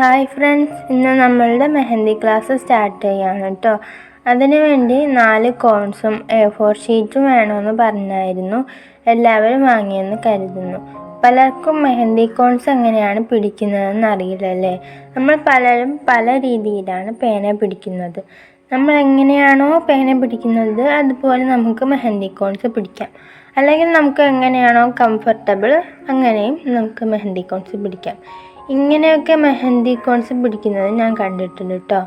Hi friends ഇന്ന് നമ്മളുടെ mehndi class start ചെയ്യാണ് കേട്ടോ അതിനു വേണ്ടി നാല് കോൺസും എ ഫോർ ഷീറ്റും വേണമെന്ന് പറഞ്ഞായിരുന്നു. എല്ലാവരും വാങ്ങിയെന്ന് കരുതുന്നു. പലർക്കും മെഹന്തി കോൺസ് എങ്ങനെയാണ് പിടിക്കുന്നതെന്ന് അറിയില്ലല്ലേ? നമ്മൾ പലരും പല രീതിയിലാണ് പേന പിടിക്കുന്നത്. നമ്മൾ എങ്ങനെയാണോ പേന പിടിക്കുന്നത് അതുപോലെ നമുക്ക് മെഹന്തി കോൺസ് പിടിക്കാം. അല്ലെങ്കിൽ നമുക്ക് എങ്ങനെയാണോ കംഫർട്ടബിൾ അങ്ങനെയും നമുക്ക് മെഹന്തി കോൺസ് പിടിക്കാം. ഇങ്ങനെയൊക്കെ മെഹന്തി കോൺസ് പിടിക്കുന്നത് ഞാൻ കണ്ടിട്ടുണ്ട് കേട്ടോ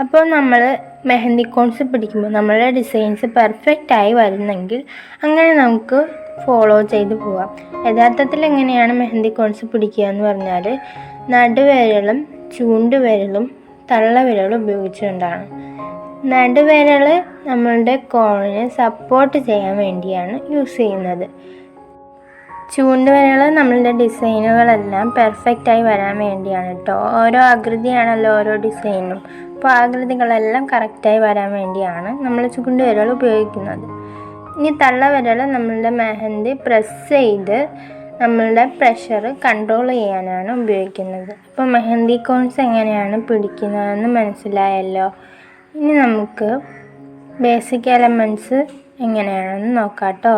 അപ്പോൾ നമ്മൾ മെഹന്തി കോൺസ് പിടിക്കുമ്പോൾ നമ്മളുടെ ഡിസൈൻസ് പെർഫെക്റ്റ് ആയി വരുന്നെങ്കിൽ അങ്ങനെ നമുക്ക് ഫോളോ ചെയ്ത് പോവാം. യഥാർത്ഥത്തിൽ എങ്ങനെയാണ് മെഹന്തി കോൺസ് പിടിക്കുക എന്ന് പറഞ്ഞാൽ നടുവിരലും ചൂണ്ടുവിരലും തള്ളവിരലും ഉപയോഗിച്ചുകൊണ്ടാണ്. നടുവിരൽ നമ്മളുടെ കോണിനെ സപ്പോർട്ട് ചെയ്യാൻ വേണ്ടിയാണ് യൂസ് ചെയ്യുന്നത്. ചൂണ്ടുവിരൽ നമ്മളുടെ ഡിസൈനുകളെല്ലാം പെർഫെക്റ്റായി വരാൻ വേണ്ടിയാണ് കേട്ടോ ഓരോ ആകൃതിയാണല്ലോ ഓരോ ഡിസൈനും. അപ്പോൾ ആകൃതികളെല്ലാം കറക്റ്റായി വരാൻ വേണ്ടിയാണ് നമ്മൾ ചൂണ്ടുവിരൽ ഉപയോഗിക്കുന്നത്. ഇനി തള്ളവിരൽ നമ്മളുടെ മെഹന്തി പ്രസ് ചെയ്ത് നമ്മളുടെ പ്രഷർ കൺട്രോൾ ചെയ്യാനാണ് ഉപയോഗിക്കുന്നത്. അപ്പോൾ മെഹന്തി കോൺസ് എങ്ങനെയാണ് പിടിക്കുന്നതെന്ന് മനസ്സിലായല്ലോ. ഇനി നമുക്ക് ബേസിക് എലമെന്റ്സ് എങ്ങനെയാണെന്ന് നോക്കാം കേട്ടോ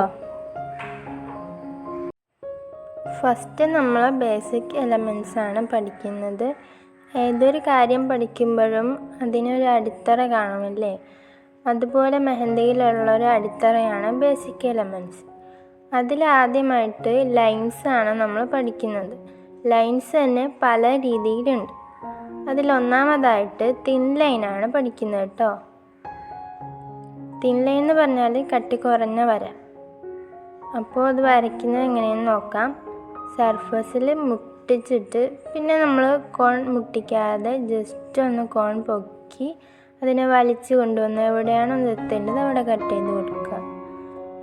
ഫസ്റ്റ് നമ്മൾ ബേസിക് ആണ് പഠിക്കുന്നത്. ഏതൊരു കാര്യം പഠിക്കുമ്പോഴും അതിനൊരു അടിത്തറ കാണുമല്ലേ? അതുപോലെ മെഹന്തിയിലുള്ള ഒരു അടിത്തറയാണ് ബേസിക് എലമെന്റ്സ് അതിലാദ്യമായിട്ട് ആണ് നമ്മൾ പഠിക്കുന്നത്. ലൈൻസ് തന്നെ പല രീതിയിലുണ്ട്. അതിലൊന്നാമതായിട്ട് തിൻ ലൈനാണ് പഠിക്കുന്നത് കേട്ടോ. തിൻ ലൈൻ എന്ന് പറഞ്ഞാൽ കട്ടി കുറഞ്ഞ വര. അപ്പോൾ അത് വരയ്ക്കുന്നത് എങ്ങനെയെന്ന് നോക്കാം. സർഫസിൽ മുട്ടിച്ചിട്ട് പിന്നെ നമ്മൾ കോൺ മുട്ടിക്കാതെ ജസ്റ്റ് ഒന്ന് കോൺ പൊക്കി അതിനെ വലിച്ചു കൊണ്ടുവന്ന് എവിടെയാണോ നിർത്തേണ്ടത് അവിടെ കട്ട് ചെയ്ത് കൊടുക്കുക.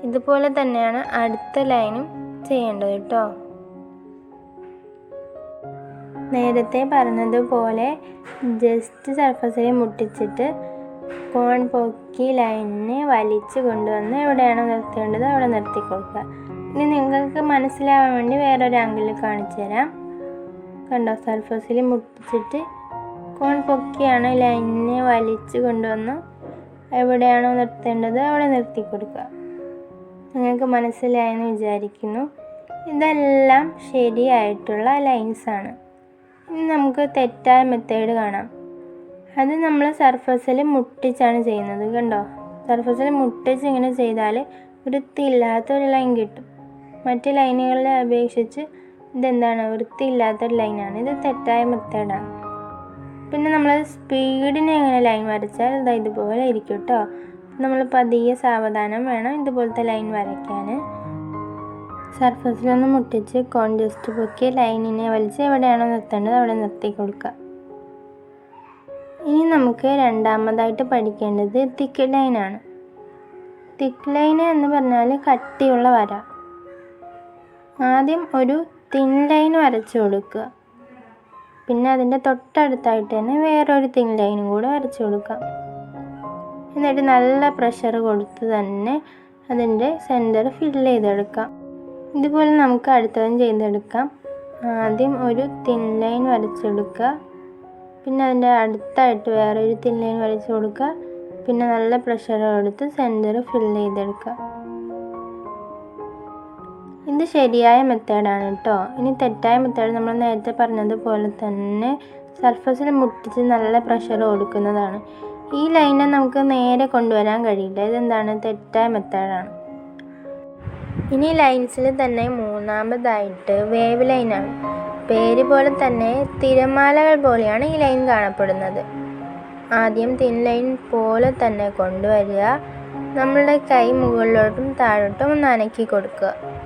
ഇതുപോലെ തന്നെയാണ് അടുത്ത ലൈനും ചെയ്യേണ്ടത് കേട്ടോ. നേരത്തെ പറഞ്ഞതുപോലെ ജസ്റ്റ് സർഫസിൽ മുട്ടിച്ചിട്ട് കോൺ പൊക്കി ലൈനിനെ വലിച്ചു കൊണ്ടുവന്ന് എവിടെയാണോ നിർത്തേണ്ടത് അവിടെ നിർത്തി കൊടുക്കുക. ഇനി നിങ്ങൾക്ക് മനസ്സിലാവാൻ വേണ്ടി വേറൊരു ആംഗിളിൽ കാണിച്ചു തരാം. കണ്ടോ? സർഫസിൽ മുട്ടിച്ചിട്ട് കോൺ പൊക്കിയാണ് ലൈനിനെ വലിച്ചു കൊണ്ടുവന്ന് എവിടെയാണോ നിർത്തേണ്ടത് അവിടെ നിർത്തി കൊടുക്കുക. നിങ്ങൾക്ക് മനസ്സിലായെന്ന് വിചാരിക്കുന്നു. ഇതെല്ലാം ശരിയായിട്ടുള്ള ലൈൻസാണ് ഇനി നമുക്ക് തെറ്റായ മെത്തേഡ് കാണാം. അത് നമ്മൾ സർഫസിൽ മുട്ടിച്ചാണ് ചെയ്യുന്നത്. കണ്ടോ? സർഫസിൽ മുട്ടിച്ച് ഇങ്ങനെ ചെയ്താൽ വൃത്തിയില്ലാത്ത ഒരു ലൈൻ കിട്ടും. മറ്റ് ലൈനുകളെ അപേക്ഷിച്ച് ഇതെന്താണ്? വൃത്തിയില്ലാത്തൊരു ലൈനാണ്. ഇത് തെറ്റായ മെത്തേഡാണ്. പിന്നെ നമ്മൾ സ്പീഡിന് എങ്ങനെ ലൈൻ വരച്ചാൽ ഇത് ഇതുപോലെ ഇരിക്കും കേട്ടോ നമ്മൾ പതിയെ സാവധാനം വേണം ഇതുപോലത്തെ ലൈൻ വരയ്ക്കാൻ സർഫസിലൊന്ന് മുട്ടിച്ച് കോൺജസ്റ്റ് പൊക്കി ലൈനിനെ വലിച്ച് എവിടെയാണോ നിർത്തേണ്ടത് അവിടെ നിർത്തി കൊടുക്കുക. ഇനി നമുക്ക് രണ്ടാമതായിട്ട് പഠിക്കേണ്ടത് തിക്ക് ലൈനാണ്. തിക്ക് ലൈൻ എന്ന് പറഞ്ഞാൽ കട്ടിയുള്ള വര. ആദ്യം ഒരു തിൻ ലൈൻ വരച്ചു കൊടുക്കുക. പിന്നെ അതിന്റെ തൊട്ടടുത്തായിട്ട് തന്നെ വേറൊരു തിൻ ലൈനും കൂടെ വരച്ചു കൊടുക്കാം എന്നിട്ട് നല്ല പ്രഷർ കൊടുത്ത് തന്നെ അതിന്റെ സെന്റർ ഫിൽ ചെയ്തെടുക്കാം ഇതുപോലെ നമുക്ക് അടുത്തതും ചെയ്തെടുക്കാം. ആദ്യം ഒരു തിൻ ലൈൻ വരച്ചെടുക്കുക പിന്നെ അതിന്റെ അടുത്തായിട്ട് വേറൊരു തിൻ ലൈൻ വരച്ച് കൊടുക്കുക. പിന്നെ നല്ല പ്രഷർ കൊടുത്ത് സെന്റർ ഫിൽ ചെയ്തെടുക്കുക. ഇത് ശരിയായ മെത്തേഡാണ് കേട്ടോ ഇനി തെറ്റായ മെത്തേഡ് നമ്മൾ നേരത്തെ പറഞ്ഞതുപോലെ തന്നെ സർഫസിൽ മുട്ടിച്ച് നല്ല പ്രഷർ കൊടുക്കുന്നതാണ്. ഈ ലൈനെ നമുക്ക് നേരെ കൊണ്ടുവരാൻ കഴിയില്ല. ഇതെന്താണ്? തെറ്റായ മെത്തേഡാണ്. ഇനി ലൈൻസിൽ തന്നെ മൂന്നാമതായിട്ട് വേവ് ലൈനാണ് പേര് പോലെ തന്നെ തിരമാലകൾ പോലെയാണ് ഈ ലൈൻ കാണപ്പെടുന്നത്. ആദ്യം തിൻ ലൈൻ പോലെ തന്നെ കൊണ്ടുവരിക. നമ്മളുടെ കൈ മുകളിലോട്ടും താഴോട്ടും ഒന്ന് അനക്കി കൊടുക്കുക.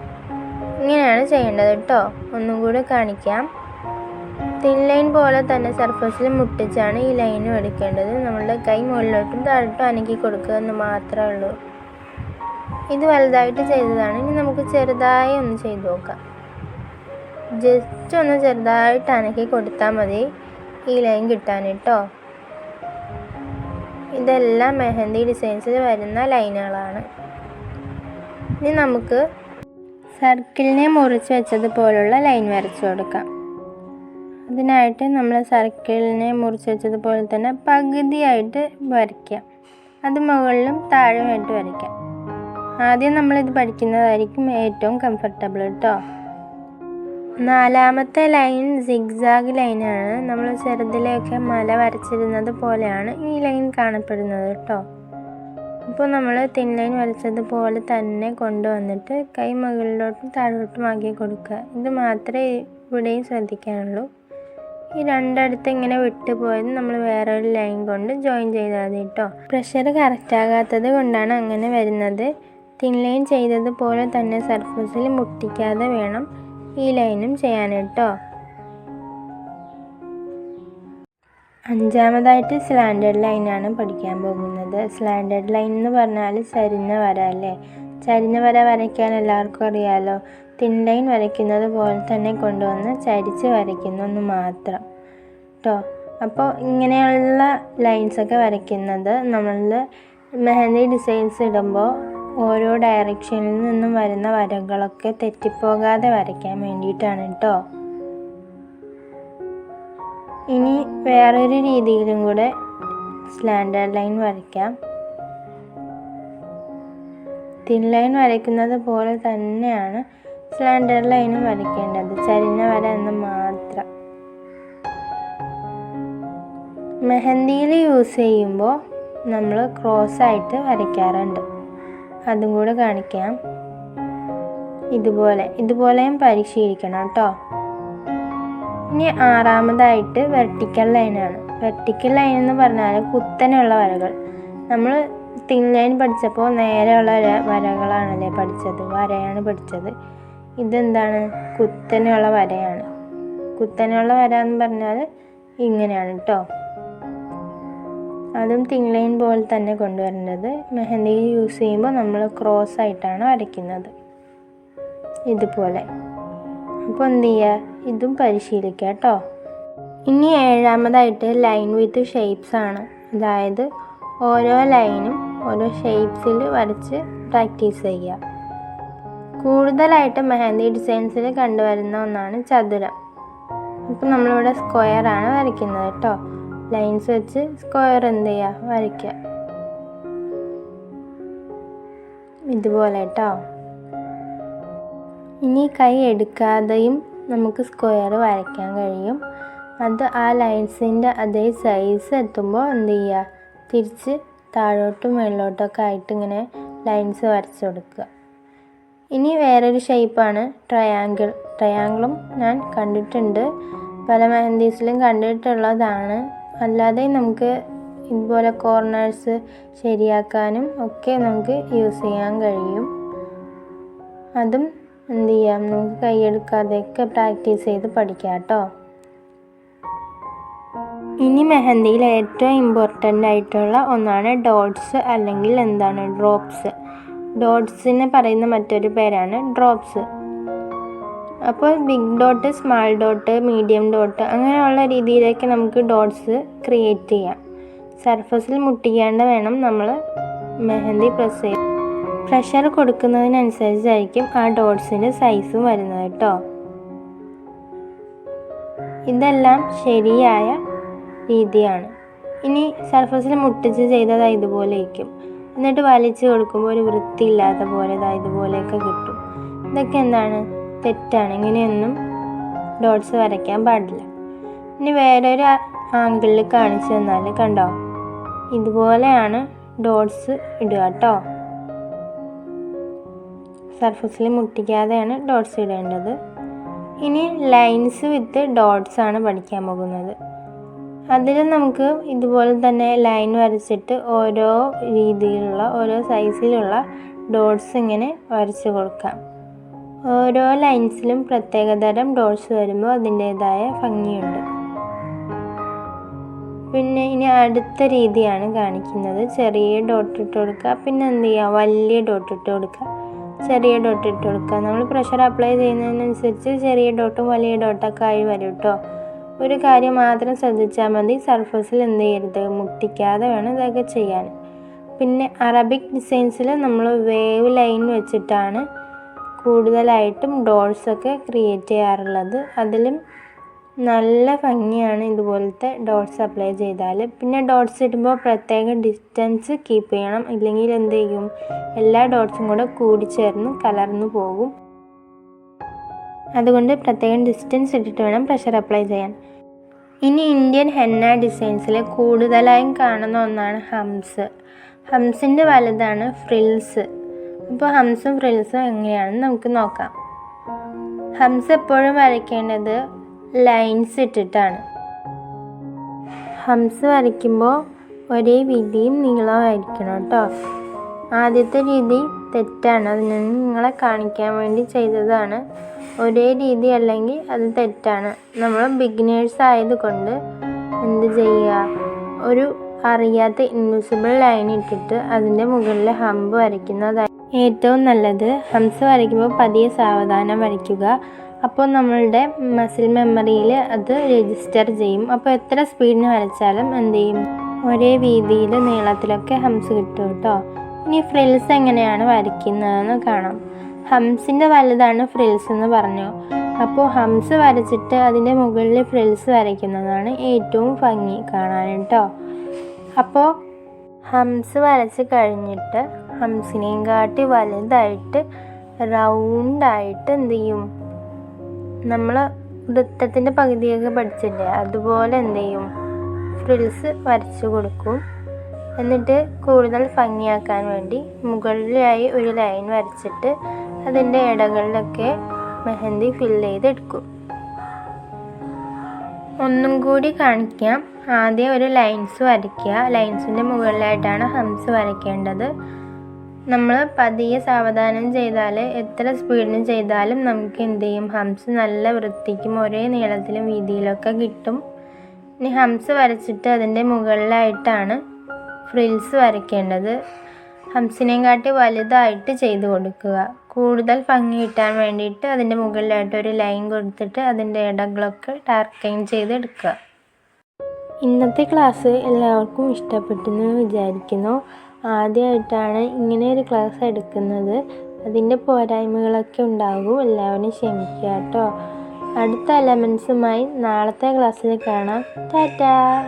ഇങ്ങനെയാണ് ചെയ്യേണ്ടത് കേട്ടോ ഒന്നും കൂടെ കാണിക്കാം. തിൻ ലൈൻ പോലെ തന്നെ സർഫസിൽ മുട്ടിച്ചാണ് ഈ ലൈനും എടുക്കേണ്ടത്. നമ്മളുടെ കൈ മുകളിലോട്ടും താഴോട്ടും അനക്കി കൊടുക്കുക എന്ന് മാത്രമേ ഉള്ളൂ. ഇത് വലുതായിട്ട് ചെയ്തതാണ്. ഇനി നമുക്ക് ചെറുതായി ഒന്ന് ചെയ്തു നോക്കാം. ജസ്റ്റ് ഒന്ന് ചെറുതായിട്ട് അനക്കി കൊടുത്താൽ മതി ഈ ലൈൻ കിട്ടാൻ കേട്ടോ ഇതെല്ലാം മെഹന്തി ഡിസൈൻസിൽ വരുന്ന ലൈനുകളാണ് ഇനി നമുക്ക് സർക്കിളിനെ മുറിച്ച് വെച്ചതുപോലുള്ള ലൈൻ വരച്ചു കൊടുക്കാം. അതിനായിട്ട് നമ്മൾ സർക്കിളിനെ മുറിച്ച് വെച്ചതുപോലെ തന്നെ പകുതിയായിട്ട് വരയ്ക്കാം. അത് മുകളിലും താഴെയുമായിട്ട് വരയ്ക്കാം. ആദ്യം നമ്മളിത് പഠിക്കുന്നതായിരിക്കും ഏറ്റവും കംഫർട്ടബിൾ കേട്ടോ നാലാമത്തെ ലൈൻ സിഗ്സാഗ് ലൈനാണ് നമ്മൾ ചെറുതിലെയൊക്കെ മല വരച്ചിരുന്നത് പോലെയാണ് ഈ ലൈൻ കാണപ്പെടുന്നത് കേട്ടോ അപ്പോൾ നമ്മൾ തിൻ ലൈൻ വരച്ചതുപോലെ തന്നെ കൊണ്ടുവന്നിട്ട് കൈ മുകളിലോട്ടും താഴോട്ടും ആക്കി കൊടുക്കുക. ഇത് മാത്രമേ ഇവിടെയും ശ്രദ്ധിക്കാനുള്ളൂ. ഈ രണ്ടടുത്ത് ഇങ്ങനെ വിട്ടുപോയത് നമ്മൾ വേറൊരു ലൈൻ കൊണ്ട് ജോയിൻ ചെയ്താൽ മതി കേട്ടോ പ്രഷർ കറക്റ്റ് ആകാത്തത് കൊണ്ടാണ് അങ്ങനെ വരുന്നത്. തിൻ ലൈൻ ചെയ്തതുപോലെ തന്നെ സർഫസിൽ മുട്ടിക്കാതെ വേണം ഈ ലൈനും ചെയ്യാൻ കേട്ടോ അഞ്ചാമതായിട്ട് സ്ലാൻഡേർഡ് ലൈനാണ് പഠിക്കാൻ പോകുന്നത്. സ്ലാൻഡേർഡ് ലൈൻ എന്ന് പറഞ്ഞാൽ ചരിഞ്ഞ വര അല്ലേ? ചരിഞ്ഞ വര വരയ്ക്കാൻ എല്ലാവർക്കും അറിയാലോ. തിൻ ലൈൻ വരയ്ക്കുന്നത് പോലെ തന്നെ കൊണ്ടുവന്ന് ചരിച്ച് വരയ്ക്കുന്നു എന്ന് മാത്രം. കേട്ടോ അപ്പോൾ ഇങ്ങനെയുള്ള ലൈൻസൊക്കെ വരയ്ക്കുന്നത് നമ്മൾ മെഹന്തി ഡിസൈൻസ് ഇടുമ്പോൾ ഓരോ ഡയറക്ഷനിൽ നിന്നും വരുന്ന വരകളൊക്കെ തെറ്റിപ്പോകാതെ വരയ്ക്കാൻ വേണ്ടിയിട്ടാണ് കേട്ടോ ഇനി വേറൊരു രീതിയിലും കൂടെ സ്ലാൻഡേർഡ് ലൈൻ വരയ്ക്കാം. തിൻ ലൈൻ വരയ്ക്കുന്നത് പോലെ തന്നെയാണ് സ്ലാൻഡേർഡ് ലൈനും വരയ്ക്കേണ്ടത്. ചരിഞ്ഞ വര എന്ന് മാത്രം. മെഹന്തിയിൽ യൂസ് ചെയ്യുമ്പോൾ നമ്മൾ ക്രോസ് ആയിട്ട് വരയ്ക്കാറുണ്ട്. അതും കൂടെ കാണിക്കാം. ഇതുപോലെ ഇതുപോലെയും പരിശീലിക്കണം കേട്ടോ. ഇനി ആറാമതായിട്ട് വെർട്ടിക്കൽ ലൈനാണ് വെർട്ടിക്കൽ ലൈൻ എന്ന് പറഞ്ഞാൽ കുത്തനെയുള്ള വരകൾ. നമ്മൾ തിൻ ലൈൻ പഠിച്ചപ്പോൾ നേരെയുള്ള വരകളാണല്ലേ പഠിച്ചത്. വരയാണ് പഠിച്ചത്. ഇതെന്താണ്? കുത്തനെയുള്ള വരയാണ്. കുത്തനെയുള്ള വര എന്ന് പറഞ്ഞാൽ ഇങ്ങനെയാണ് കേട്ടോ അതും തിൻ ലൈൻ പോലെ തന്നെ കൊണ്ടുവരേണ്ടത് മെഹന്തി യൂസ് ചെയ്യുമ്പോൾ നമ്മൾ ക്രോസ് ആയിട്ടാണ് വരയ്ക്കുന്നത്. ഇതുപോലെ. അപ്പോൾ എന്ത് ചെയ്യുക ഇതും പരിശീലിക്കുക കേട്ടോ. ഇനി ഏഴാമതായിട്ട് ലൈൻ വിത്ത് ഷേപ്സ് ആണ്. അതായത് ഓരോ ലൈനും ഓരോ ഷേപ്സിൽ വരച്ച് പ്രാക്ടീസ് ചെയ്യുക കൂടുതലായിട്ട് മെഹന്തി ഡിസൈൻസിൽ കണ്ടുവരുന്ന ഒന്നാണ് ചതുരം. അപ്പോൾ നമ്മളിവിടെ സ്ക്വയർ ആണ് വരയ്ക്കുന്നത് കേട്ടോ. ലൈൻസ് വെച്ച് സ്ക്വയർ എന്ത് ചെയ്യുക വരയ്ക്കുക ഇതുപോലെ കേട്ടോ. ഇനി കൈ എടുക്കാതെയും നമുക്ക് സ്ക്വയർ വരയ്ക്കാൻ കഴിയും. അത് ആ ലൈൻസിന്റെ അതേ സൈസ് എത്തുമ്പോൾ എന്ത് ചെയ്യുക? തിരിച്ച് താഴോട്ടും മുകളിലോട്ടൊക്കെ ആയിട്ട് ഇങ്ങനെ ലൈൻസ് വരച്ചു കൊടുക്കുക. ഇനി വേറൊരു ഷേപ്പാണ് ട്രയാങ്കിൾ ട്രയാങ്കിളും ഞാൻ കണ്ടിട്ടുണ്ട്. പല മെഹന്തീസിലും കണ്ടിട്ടുള്ളതാണ്. അല്ലാതെ നമുക്ക് ഇതുപോലെ കോർണേഴ്സ് ശരിയാക്കാനും ഒക്കെ നമുക്ക് യൂസ് ചെയ്യാൻ കഴിയും. അതും എന്ത് ചെയ്യാം? നമുക്ക് കൈയെടുക്കാതെയൊക്കെ പ്രാക്ടീസ് ചെയ്ത് പഠിക്കാം കേട്ടോ. ഇനി മെഹന്തിയിൽ ഏറ്റവും ഇമ്പോർട്ടന്റ് ആയിട്ടുള്ള ഒന്നാണ് ഡോട്ട്സ് അല്ലെങ്കിൽ എന്താണ് ഡ്രോപ്സ്. ഡോട്ട്സിനെ പറയുന്ന മറ്റൊരു പേരാണ് ഡ്രോപ്സ്. അപ്പോൾ big dot small dot medium dot അങ്ങനെയുള്ള രീതിയിലേക്ക് നമുക്ക് ഡോട്ട്സ് ക്രിയേറ്റ് ചെയ്യാം. സർഫസിൽ മുട്ടിക്കാണ്ട് വേണം നമ്മൾ മെഹന്തി പ്രസ് ചെയ്യാൻ. പ്രഷർ കൊടുക്കുന്നതിനനുസരിച്ചായിരിക്കും ആ ഡോട്ട്സിന്റെ സൈസും വരുന്നത് കേട്ടോ. ഇതെല്ലാം ശരിയായ രീതിയാണ്. ഇനി സർഫസിൽ മുട്ടിച്ച് ചെയ്തത് ഇതുപോലെ ഇരിക്കും എന്നിട്ട് വലിച്ചു കൊടുക്കുമ്പോൾ ഒരു വൃത്തിയില്ലാത്ത പോലെ ഇതാ ഇതുപോലെയൊക്കെ കിട്ടും. ഇതൊക്കെ എന്താണ്? തെറ്റാണ്. ഇങ്ങനെയൊന്നും ഡോട്ട്സ് വരയ്ക്കാൻ പാടില്ല. ഇനി വേറൊരു ആംഗിളിൽ കാണിച്ചു തന്നാൽ കണ്ടോ? ഇതുപോലെയാണ് ഡോട്ട്സ് ഇടുക കേട്ടോ. സർഫസിൽ മുട്ടിക്കാതെയാണ് ഡോട്ട്സ് ഇടേണ്ടത്. ഇനി ലൈൻസ് വിത്ത് ഡോട്ട്സ് ആണ് പഠിക്കാൻ പോകുന്നത്. അതിൽ നമുക്ക് ഇതുപോലെ തന്നെ ലൈൻ വരച്ചിട്ട് ഓരോ രീതിയിലുള്ള ഓരോ സൈസിലുള്ള ഡോട്ട്സ് ഇങ്ങനെ വരച്ച് കൊടുക്കാം. ഓരോ ലൈൻസിലും പ്രത്യേകതരം ഡോട്ട്സ് വരുമ്പോൾ അതിന്റേതായ ഭംഗിയുണ്ട്. പിന്നെ ഇനി അടുത്ത രീതിയാണ് കാണിക്കുന്നത്. ചെറിയ ഡോട്ട് ഇട്ട് കൊടുക്കുക. പിന്നെ എന്ത് ചെയ്യുക? വലിയ ഡോട്ട് ഇട്ട് കൊടുക്കുക. ചെറിയ ഡോട്ട് ഇട്ട് കൊടുക്കുക. നമ്മൾ പ്രഷർ അപ്ലൈ ചെയ്യുന്നതിനനുസരിച്ച് ചെറിയ ഡോട്ടും വലിയ ഡോട്ടൊക്കെ ആയി വരും കേട്ടോ ഒരു കാര്യം മാത്രം ശ്രദ്ധിച്ചാൽ മതി. സർഫസിൽ എന്ത് ചെയ്യരുത്? മുട്ടിക്കാതെ വേണം ഇതൊക്കെ ചെയ്യാൻ. പിന്നെ അറബിക് ഡിസൈൻസിൽ നമ്മൾ വേവ് ലൈൻ വെച്ചിട്ടാണ് കൂടുതലായിട്ടും ഡോൾസൊക്കെ ക്രിയേറ്റ് ചെയ്യാറുള്ളത്. അതിലും നല്ല ഭംഗിയാണ് ഇതുപോലത്തെ ഡോട്ട്സ് അപ്ലൈ ചെയ്താൽ പിന്നെ ഡോട്ട്സ് ഇടുമ്പോൾ പ്രത്യേകം ഡിസ്റ്റൻസ് കീപ്പ് ചെയ്യണം. ഇല്ലെങ്കിൽ എന്ത് ചെയ്യും? എല്ലാ ഡോട്ട്സും കൂടെ കൂടിച്ചേർന്ന് കലർന്നു പോകും. അതുകൊണ്ട് പ്രത്യേകം ഡിസ്റ്റൻസ് ഇട്ടിട്ട് വേണം പ്രഷർ അപ്ലൈ ചെയ്യാൻ. ഇനി ഇന്ത്യൻ ഹെന്ന ഡിസൈൻസിൽ കൂടുതലായും കാണുന്ന ഒന്നാണ് ഹംസ് ഹംസിന്റെ വലുതാണ് ഫ്രിൽസ് അപ്പോൾ ഹംസും ഫ്രിൽസും എങ്ങനെയാണെന്ന് നമുക്ക് നോക്കാം. ഹംസ് എപ്പോഴും വരയ്ക്കേണ്ടത് ലൈൻസ് ഇട്ടിട്ടാണ്. ഹംസ് വരയ്ക്കുമ്പോൾ ഒരേ വീതിയും നീളമായിരിക്കണം കേട്ടോ. ആദ്യത്തെ രീതി തെറ്റാണ്. അത് ഞാൻ നിങ്ങളെ കാണിക്കാൻ വേണ്ടി ചെയ്തതാണ്. ഒരേ രീതി അല്ലെങ്കിൽ അത് തെറ്റാണ്. നമ്മൾ ബിഗിനേഴ്സ് ആയതുകൊണ്ട് എന്ത് ചെയ്യുക? ഒരു അറിയാത്ത ഇൻവിസിബിൾ ലൈൻ ഇട്ടിട്ട് അതിന്റെ മുകളിൽ ഹമ്പ് വരയ്ക്കുന്നതായി. ഏറ്റവും നല്ലത് ഹംസ് വരയ്ക്കുമ്പോൾ പതിയെ സാവധാനം വരയ്ക്കുക. അപ്പോൾ നമ്മളുടെ മസിൽ മെമ്മറിയിൽ അത് രജിസ്റ്റർ ചെയ്യും. അപ്പോൾ എത്ര സ്പീഡിന് വരച്ചാലും എന്ത് ചെയ്യും? ഒരേ വീതിയിൽ നീളത്തിലൊക്കെ ഹംസ് കിട്ടും കേട്ടോ. ഇനി ഫ്രിൽസ് എങ്ങനെയാണ് വരയ്ക്കുന്നതെന്ന് കാണാം. ഹംസിന്റെ വലുതാണ് ഫ്രിൽസ് എന്ന് പറഞ്ഞു. അപ്പോൾ ഹംസ് വരച്ചിട്ട് അതിന്റെ മുകളിൽ ഫ്രിൽസ് വരയ്ക്കുന്നതാണ് ഏറ്റവും ഭംഗി കാണാൻ കേട്ടോ. അപ്പോൾ ഹംസ് വരച്ച് കഴിഞ്ഞിട്ട് ഹംസിനെയും കാട്ടി വലുതായിട്ട് റൗണ്ടായിട്ട് എന്ത് ചെയ്യും? നമ്മൾ വൃത്തത്തിന്റെ പകുതിയൊക്കെ പഠിച്ചില്ലേ? അതുപോലെ എന്ത് ചെയ്യും? ഫ്രിൽസ് വരച്ചു കൊടുക്കും. എന്നിട്ട് കൂടുതൽ ഭംഗിയാക്കാൻ വേണ്ടി മുകളിലായി ഒരു ലൈൻ വരച്ചിട്ട് അതിന്റെ ഇടകളിലൊക്കെ മെഹന്തി ഫില്ല് ചെയ്തെടുക്കും. ഒന്നും കൂടി കാണിക്കാം. ആദ്യം ഒരു ലൈൻസ് വരയ്ക്കുക. ലൈൻസിന്റെ മുകളിലായിട്ടാണ് ഹംസ് വരയ്ക്കേണ്ടത്. നമ്മൾ പതിയെ സാവധാനം ചെയ്താൽ എത്ര സ്പീഡിന് ചെയ്താലും നമുക്ക് എന്ത് ചെയ്യും? ഹംസ് നല്ല വൃത്തിക്കും ഒരേ നീളത്തിലും വീതിയിലൊക്കെ കിട്ടും. ഇനി ഹംസ് വരച്ചിട്ട് അതിന്റെ മുകളിലായിട്ടാണ് ഫ്രിൽസ് വരയ്ക്കേണ്ടത്. ഹംസിനെയും കാട്ടി വലുതായിട്ട് ചെയ്തു കൊടുക്കുക. കൂടുതൽ ഭംഗി കിട്ടാൻ വേണ്ടിയിട്ട് അതിന്റെ മുകളിലായിട്ട് ഒരു ലൈൻ കൊടുത്തിട്ട് അതിന്റെ ഇടകളൊക്കെ ടാർക്കൈൻ ചെയ്തെടുക്കുക ഇന്നത്തെ ക്ലാസ് എല്ലാവർക്കും ഇഷ്ടപ്പെട്ടെന്ന് വിചാരിക്കുന്നു. ആദ്യമായിട്ടാണ് ഇങ്ങനെ ഒരു ക്ലാസ് എടുക്കുന്നത്. അതിന്റെ പോരായ്മകളൊക്കെ ഉണ്ടാകും. എല്ലാവരും ക്ഷമിക്കുക കേട്ടോ. അടുത്ത എലമെൻസുമായി നാളത്തെ ക്ലാസ്സിൽ കാണാം. ടാറ്റാ!